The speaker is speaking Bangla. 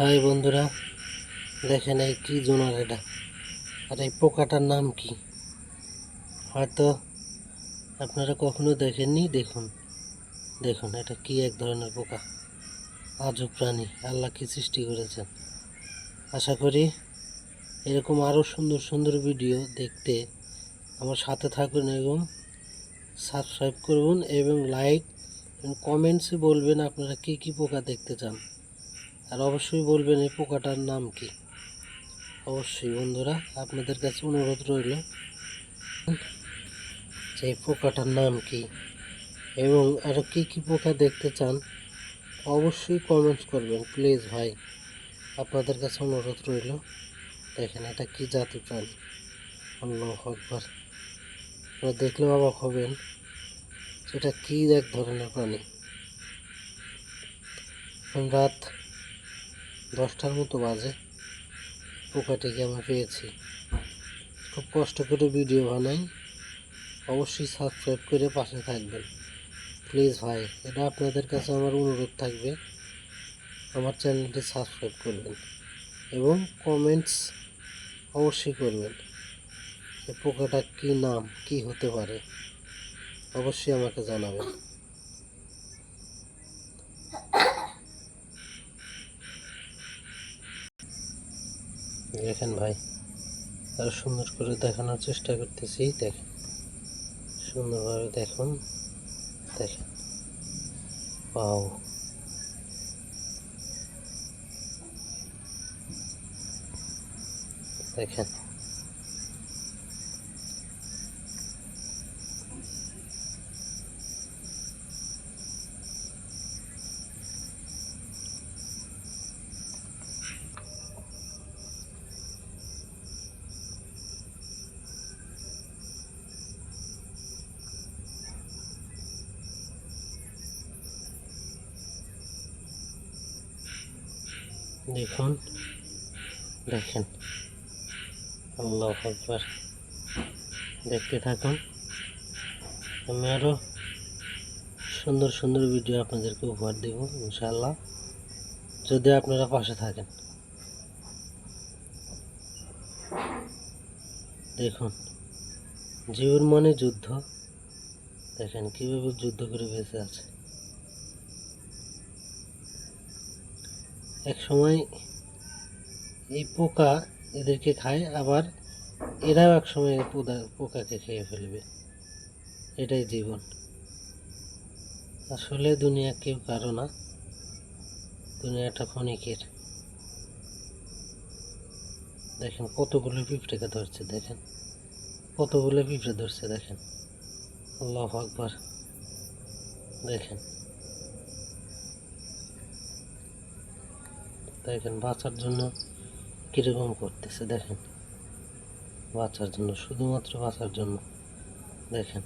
হাই বন্ধুরা, দেখেন এই কি জোনার এটা। আর এই পোকাটার নাম কি? হয়তো আপনারা কখনো দেখেননি? দেখুন দেখুন, এটা কি এক ধরনের পোকা? আজব প্রাণী, আল্লাহ কি সৃষ্টি করেছেন। আশা করি এরকম আরও সুন্দর সুন্দর ভিডিও দেখতে আমার সাথে থাকুন এবং সাবস্ক্রাইব করুন এবং লাইক কমেন্টসে বলবেন আপনারা কি কি পোকা দেখতে চান। আর অবশ্যই বলবেন এই পোকাটার নাম কি? অবশ্যই বন্ধুরা, আপনাদের কাছে অনুরোধ রইল, যে পোকাটার নাম কি এবং আরও কী কী পোকা দেখতে চান, অবশ্যই কমেন্টস করবেন প্লিজ ভাই। আপনাদের কাছে অনুরোধ রইল, দেখেন এটা কি জাতি প্রাণী? আল্লাহ আকবার। আপনারা দেখলেও অবাক হবেন সেটা কী এক ধরনের প্রাণী? রাত দশটার মতো বাজে। পোকাটিকে আমি পেয়েছি। খুব কষ্ট করে ভিডিও বানাই। অবশ্যই সাবস্ক্রাইব করে পাশে থাকবেন। প্লিজ ভাই, এটা আপনাদের কাছে আমার অনুরোধ থাকবে। আমার চ্যানেলটি সাবস্ক্রাইব করবেন এবং কমেন্টস অবশ্যই করবেন পোকাটা কী নাম, কি হতে পারে। অবশ্যই আমাকে জানাবেন। দেখেন ভাই আরও সুন্দর করে দেখানোর চেষ্টা করতেছি দেখেন। সুন্দরভাবে দেখুন দেখেন। পাও দেখেন। দেখুন। দেখেন। আল্লাহ আকবার। দেখতে থাকুন। আমি আরও সুন্দর সুন্দর ভিডিও আপনাদেরকে উপহার দেব ইনশাল্লাহ যদি আপনারা পাশে থাকেন। দেখুন জীবন মানে যুদ্ধ। দেখেন কীভাবে যুদ্ধ করে বেঁচে আছে। এক সময় এই পোকা এদেরকে খায়, আবার এরাও এক সময় পোদা, পোকাকে খেয়ে ফেলবে। এটাই জীবন। আসলে দুনিয়া কেউ কারও না, দুনিয়াটা ক্ষণিকের। দেখেন কতগুলো পিঁপড়েকে ধরছে, দেখেন। কতগুলো পিঁপড়ে ধরছে, দেখেন। আল্লাহ আকবার। দেখেন। দেখেন বাঁচার জন্য কীরকম করতেছে দেখেন। বাঁচার জন্য শুধুমাত্র বাঁচার জন্য দেখেন।